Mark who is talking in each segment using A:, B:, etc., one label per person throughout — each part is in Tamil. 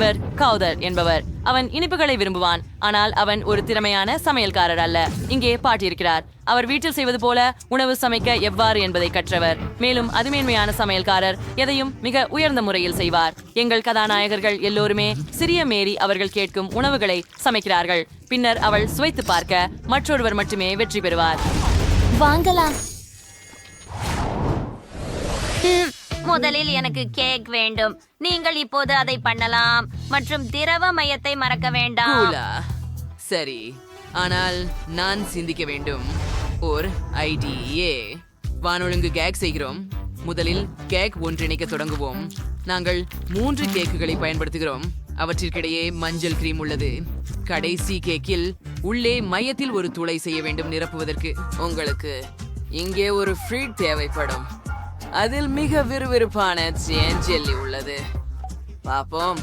A: இவர் கௌதர் என்பவர். அவன் இனிப்புகளை விரும்புவான். ஆனால் அவன் ஒரு திறமையான சமையல்காரர் அல்ல. இங்கே பாட்டியிருக்கிறார். அவர் வீட்டில் செய்வது போல உணவு சமைக்க எவ்வாறு என்பதை கற்றவர். மேலும் அதுமேன்மையான சமையல்காரர் எதையும் மிக உயர்ந்த முறையில் செய்வார். எங்கள் கதாநாயகர்கள் எல்லோருமே சிறிய மேரி அவர்கள் கேட்கும் உணவுகளை சமைக்கிறார்கள். பின்னர் அவள் சுவைத்து பார்க்க மற்றொருவர் மட்டுமே வெற்றி பெறுவார்.
B: வாங்கலாம்.
C: முதலில் எனக்கு கேக் வேண்டும். நீங்கள் இப்போது அதை பண்ணலாம். மற்றும் திரவ மையத்தை மறக்க வேண்டாம்.
D: கூலா. சரி. ஆனால் நான் சிந்திக்க வேண்டும். ஒரு ஐடியே. வானொழுங்கு கேக் செய்கிறோம். முதலில் கேக் ஒன்றிணைக்க தொடங்குவோம். நாங்கள் மூன்று கேக்குகளை பயன்படுத்துகிறோம். அவற்றிற்கிடையே மஞ்சள் கிரீம் உள்ளது. கடைசி கேக்கில் உள்ளே மையத்தில் ஒரு துளை செய்ய வேண்டும் நிரப்புவதற்கு. உங்களுக்கு இங்கே ஒரு ஃப்ரீட் தேவைப்படும். அதில் மிக விறுவிறுப்பான சேன் ஜெல்லி உள்ளது. பாப்போம்.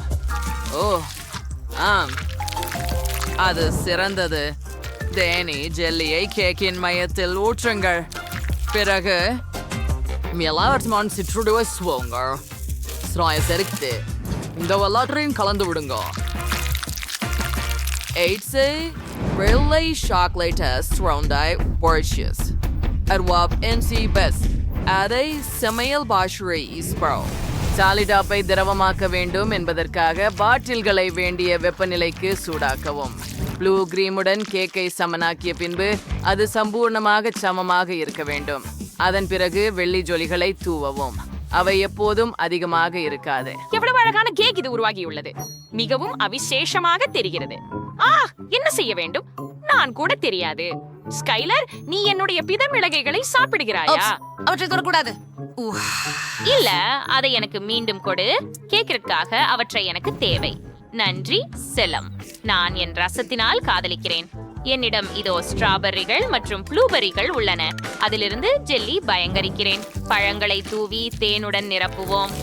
D: ஓ ஆம். அது சிறந்தது. தேனி ஜெல்லியை கேக்கின் மையத்தில் ஊற்றுங்கள். பிறகு மிலாவர்ட்மான் சிற்றுடுவை சுவோங்கள். ஸ்ராய செருக்து இந்த வரலாற்றையும் கலந்து விடுங்க. எயிட்ஸு வெள்ளை சாக்லேட்டை ஸ்ரவுண்டாய் பொரிச்சியஸ் அர்வாப் என்சி பெஸ்ட் அதை சமையல் பாஷுரை இஸ்ப்ரோ. சாலிடாப்பை திரவமாக்க வேண்டும் என்பதற்காக பாட்டில்களை வேண்டிய வெப்பநிலைக்கு சூடாக்கவும். ப்ளூ கிரீமுடன் கேக்கை சமனாக்கிய பின்பு அது சம்பூர்ணமாக சமமாக இருக்க வேண்டும். அதன் பிறகு வெள்ளி ஜொலிகளை தூவவும். அவை எப்போதும் அதிகமாக இருக்காது.
E: எவ்வளவு அழகான கேக் இது உருவாகியுள்ளது. மிகவும் அவிசேஷமாக தெரிகிறது. ஆ என்ன செய்ய வேண்டும்? நான் கூட தெரியாது. ஸ்கைலர் நீ என்னுடைய பிதமிளகைகளை சாப்பிடுகிறாயா?
B: அவற்றை தொடக்கூடாது.
E: இல்ல அதை எனக்கு மீண்டும் கொடு. கேக்கிற்காக அவற்றை எனக்கு தேவை. நன்றி செல்லம். நான் என் ரசத்தினால் காதலிக்கிறேன். என்னிடம் இதோ ஸ்ட்ராபெர்ரிகள் மற்றும் ப்ளூபெர்ரிகள் உள்ளன. அதிலிருந்து ஜெல்லி பயங்கரிக்கிறேன். பழங்களை தூவி தேனுடன் நிரப்புவோம்.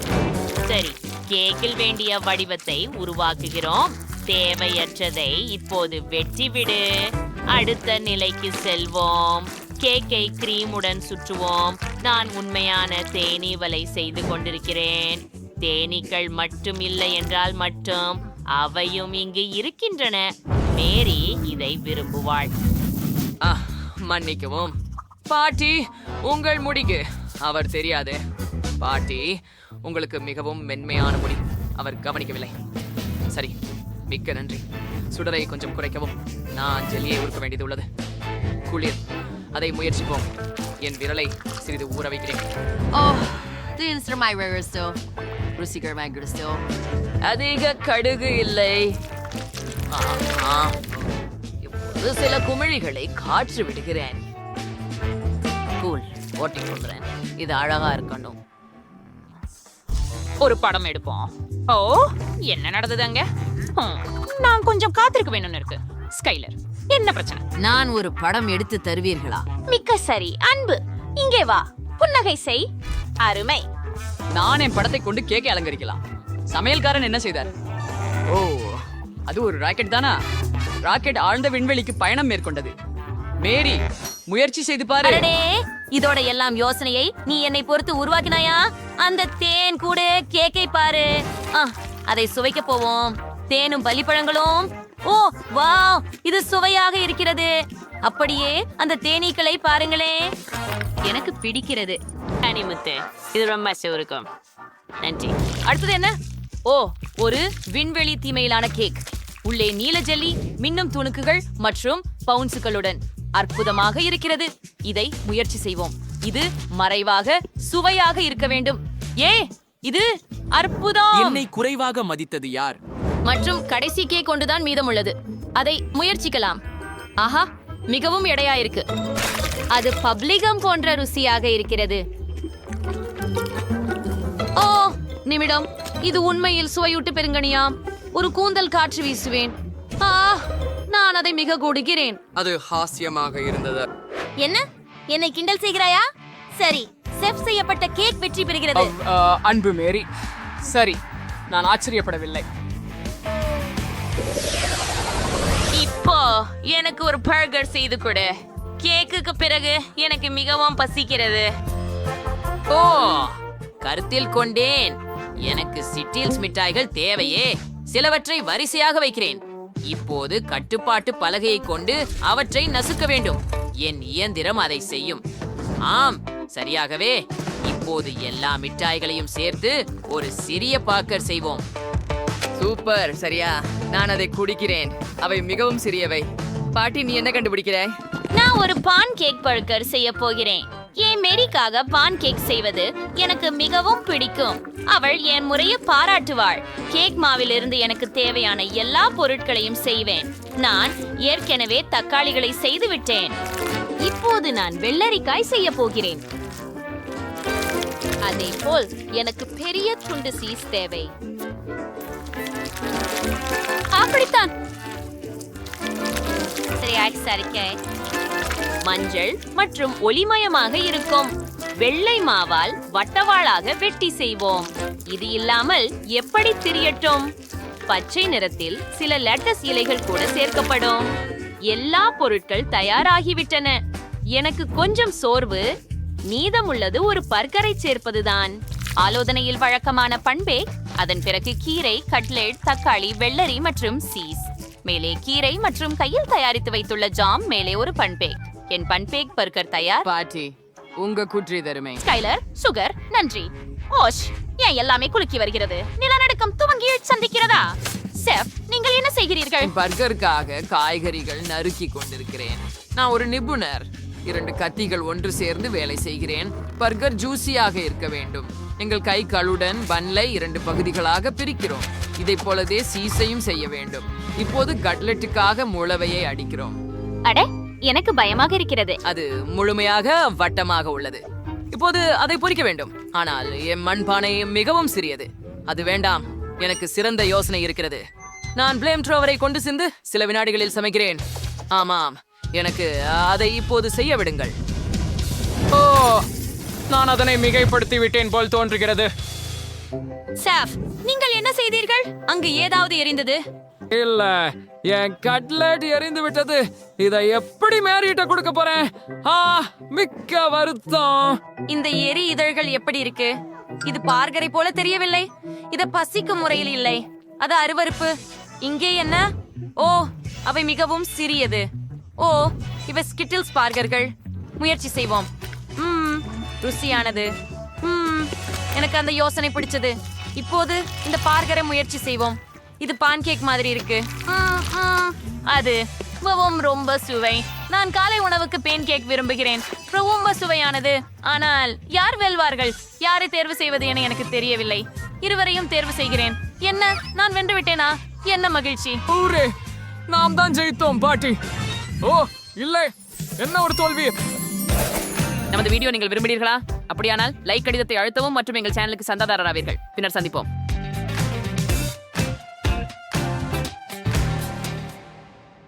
E: சரி கேக்கில் வேண்டிய வடிவத்தை உருவாக்குகிறோம். தேவையற்றதை இப்போது வெட்டிவிடு. அடுத்த நிலைக்கு செல்வோம். கேக்கை கிரீமுடன் சுற்றுவோம். நான் உண்மையான தேனீவலை செய்து கொண்டிருக்கிறேன். தேனீக்கள் மட்டும் இல்லை என்றால் மட்டும் அவையும் இங்கு இருக்கின்றன. மேரி இதை விரும்புவாள்.
D: ஆ மன்னிக்கவும். பாட்டி உங்கள் முடிக்கு. அவர் தெரியாது. பாட்டி உங்களுக்கு மிகவும் மென்மையான முடி. அவர் கவனிக்கவில்லை. சரி மிக்க நன்றி. சுடரை கொஞ்சம் குறைக்கவும். நான் ஜெல்லியை உருக்க வேண்டியது உள்ளது. குளிர். அதை முயற்சிப்போம். என் விரலை சிறிது ஊற வைக்கிறேன்.
B: ஓ தீன்ஸ்டமாய் ரேகர்ஸ்டோ ருசிகரமாய் கிறிஸ்டோ
D: அதிக கடுகு இல்லை. இப்போது சில குமிழிகளை காற்று விடுகிறேன். கூல் ஓட்டிக் கொள்கிறேன். இது அழகா இருக்கணும்.
E: ஒரு படம் எடுப்போம். ஓ என்ன நடந்தது அங்க? நான் கொஞ்சம் காத்திருக்க வேணும்னு இருக்கு. ஸ்கைலர். என்ன பிரச்சனை?
B: நான் ஒரு படம் எடுத்து தருவீர்களா?
C: மிக்க சரி அன்பு. இங்கே வா புன்னகை செய்.
E: அருமை.
D: நான் என் படத்தை கொண்டு கேக்கை அலங்கரிக்கலாம். சமையல்காரன் என்ன செய்தார்? ஓ அது ஒரு ராக்கெட் தானா? ராக்கெட் ஆழ்ந்த விண்வெளிக்கு பயணம் மேற்கொண்டது. மேரி முயற்சி செய்து பாரு.
C: அடடே இதோட எல்லாம் யோசனையை நீ என்னை பொறுத்து உருவாக்கினாயா? அந்த தேன் கூட கேக்கை பாரு. ஆ, அதை சுவைக்க போவோம். தேனும் பலிப்பழங்களும் ஓ வாவ் இது சுவையாக இருக்கிறது. அப்படியே அந்த தேனீக்களை பாருங்களே. எனக்கு பிடிக்கிறது.
E: அனிமுத்து இது ரொம்ப இருக்கும் நன்றி.
A: அடுத்தது என்ன? ஓ ஒரு விண்வெளி தீமையிலான கேக். உள்ளே நீல ஜெல்லி மின்னும் துணுக்குகள் மற்றும் பவுன்ஸுகளுடன் அற்புதமாக இருக்கிறது. இதை முயற்சி செய்வோம். இது மறைவாக சுவையாக இருக்க வேண்டும். ஏ இது அற்புதம்.
F: என்னை குறைவாக மதித்தது யார்?
A: மற்றும் கடைசி கேக் கொண்டுதான் மீதம் உள்ளது அதை முயற்சிக்கலாம். ஆஹா மிகவும் எடையா இருக்கு
C: அது பப்ளிகம் போன்ற ருசியாக இருக்கிறது.
A: ஓ நிமிடம். இது உண்மையில் சுவையூட்டு பெருங்கனியாம் ஒரு கூந்தல் காற்று வீசுவேன். ஆ நான் அதை மிக கொடுக்கிறேன்.
D: அது ஹாஸ்யமாக இருந்தது.
C: என்ன? என்னை கிண்டல் செய்கிறாயா? சரி செஃப் செய்யப்பட்ட கேக் வெற்றி பெறுகிறது.
D: அன்பு மேரி. சரி நான் ஆச்சரியப்படவில்லை.
E: இப்போ எனக்கு ஒரு பர்கர் செய்து கொடு. கேக்குக்கு பிறகு எனக்கு மிகவும் பசிக்கிறது.
D: ஓ கருத்தில் கொண்டேன். எனக்கு சிட்டில்ஸ் மிட்டாய்கள் தேவையே.
G: சிலவற்றை வரிசையாக வைக்கிறேன். இப்போது கட்டுப்பாட்டு பலகையை கொண்டு அவற்றை நசுக்க வேண்டும். என் இயந்திரம் அதை செய்யும். ஆம் சரியாகவே. இப்போது எல்லா மிட்டாய்களையும் சேர்த்து ஒரு சிறிய பாக்கர் செய்வோம்.
D: சூப்பர் சரியா? நான் அதை குடிக்கிறேன். அவை மிகவும் சிறியவை. பாட்டி நீ என்ன கண்டுபிடிக்கிறாய்
C: நான் ஒரு பான் கேக் பழுக்கர் செய்ய போகிறேன். என் மேரிக்காக பான் கேக் செய்வது எனக்கு மிகவும் பிடிக்கும். அவள் என் முறையை பாராட்டுவாள். கேக் மாவிலிருந்து எனக்கு தேவையான எல்லா பொருட்களையும் செய்வேன். நான் ஏற்கனவே தக்காளிகளை செய்து விட்டேன். இப்போது நான் வெள்ளரிக்காய் செய்ய போகிறேன். அதே போல் எனக்கு பெரிய துண்டு சீஸ் தேவை. அப்படித்தான். சரியாக சரிக்கை. மஞ்சள் மற்றும் ஒளிமயமாக இருக்கும். வெள்ளை மாவால் வட்டவாளாக வெட்டி செய்வோம். இது இல்லாமல் எப்படி திரியட்டும்? பச்சை நிறத்தில் சில லெட்டஸ் இலைகள் கூட சேர்க்கப்படும். எல்லா பொருட்கள் தயாராகிவிட்டன. எனக்கு கொஞ்சம் சோர்வு. மீதமுள்ளது ஒரு பர்கரை சேர்ப்பதுதான். ஆலோசனையில் வழக்கமான பண்பே அதன் பிறகு கீரை கட்லெட் தக்காளி வெள்ளரி மற்றும் சீஸ். மேலே கீரை மற்றும் கையில் தயாரித்து வைத்துள்ள ஜாம் மேலே ஒரு பண்பேக் என் பண்பேக் பர்கர் தயார்.
D: பாட்டி உங்க குற்றி தருமை.
C: ஸ்கைலர் சுகர் நன்றி. ஓஷ் ஏன் எல்லாமே குலுக்கி வருகிறது? நிலநடுக்கம் துவங்கி சந்திக்கிறதா? செஃப் நீங்கள் என்ன செய்கிறீர்கள்?
D: பர்கருக்காக காய்கறிகள் நறுக்கி கொண்டிருக்கிறேன். நான் ஒரு நிபுணர். இரண்டு கத்திகள் ஒன்று சேர்ந்து வேலை செய்கிறேன். பர்கர் ஜூசியாக இருக்க வேண்டும். எங்கள் கை களுடன் பன்லை இரண்டு பகுதிகளாக பிரிக்கிறோம். இதை போலவே சீஸையும் செய்ய வேண்டும். இப்போது கட்லெட்டுக்காக முளவையை அடிக்கிறோம்.
C: அட எனக்கு பயமாக இருக்கிறது.
D: அது முழுமையாக வட்டமாக உள்ளது. இப்போது அதை பொரிக்க வேண்டும். ஆனால் என் மண்பானை மிகவும் சிறியது. அது வேண்டாம். எனக்கு சிறந்த யோசனை இருக்கிறது. நான் பிளேம் ட்ரோவரை கொண்டு சென்று சில வினாடிகளில் சமைக்கிறேன். ஆமாம். எனக்கு அதை இப்போது செய்ய விடுங்கள்.
F: ஓ! நான் அதனை மிகைப்படுத்தி விட்டேன் போல் தோன்றுகிறது.
C: செஃப் நீங்கள் என்ன செய்தீர்கள்?
A: அங்கு ஏதாவது எரிந்தது?
F: இல்ல என் கட்லெட் எரிந்து விட்டது இதை எப்படி மேரிட்ட கொடுக்க போறேன்? ஆ மிக்க வருத்தம்.
A: இந்த எரி இதழ்கள் எப்படி இருக்கு? இது பார்கரை போல தெரியவில்லை. இது பசிக்கும் முறையில் இல்லை. அது அருவருப்பு. இங்கே என்ன? ஓ அவை மிகவும் சிறியது. ஓ இவை ஸ்கிட்டில்ஸ் பார்கர்கள். முயற்சி செய்வோம். ருசியானது. ம் எனக்கு அந்த யோசனை பிடிச்சது. இப்போது இந்த பார்கரை முயற்சி செய்வோம். இது பான்கேக் மாதிரி இருக்கு. அது மிகவும் ரொம்ப சுவை. நான் காலை உணவுக்கு பேன் கேக் விரும்புகிறேன். ரொம்ப சுவையானது. ஆனால் யார் வெல்வார்கள்? யாரை தேர்வு செய்வது என எனக்கு தெரியவில்லை. இருவரையும் தேர்வு செய்கிறேன். என்ன நான் வென்று விட்டேனா? என்ன மகிழ்ச்சி.
F: ஊரே நாம் தான் ஜெயித்தோம் பாட்டி. ஓ இல்லை. என்ன ஒரு தோல்வி?
A: நமது வீடியோ நீங்கள் விரும்புகிறீர்களா? அப்படியானால் லைக் கடிதத்தை அழுத்தவும் மற்றும் எங்கள் சேனலுக்கு சந்தாதாரராவீர்கள். பின்னர் சந்திப்போம்.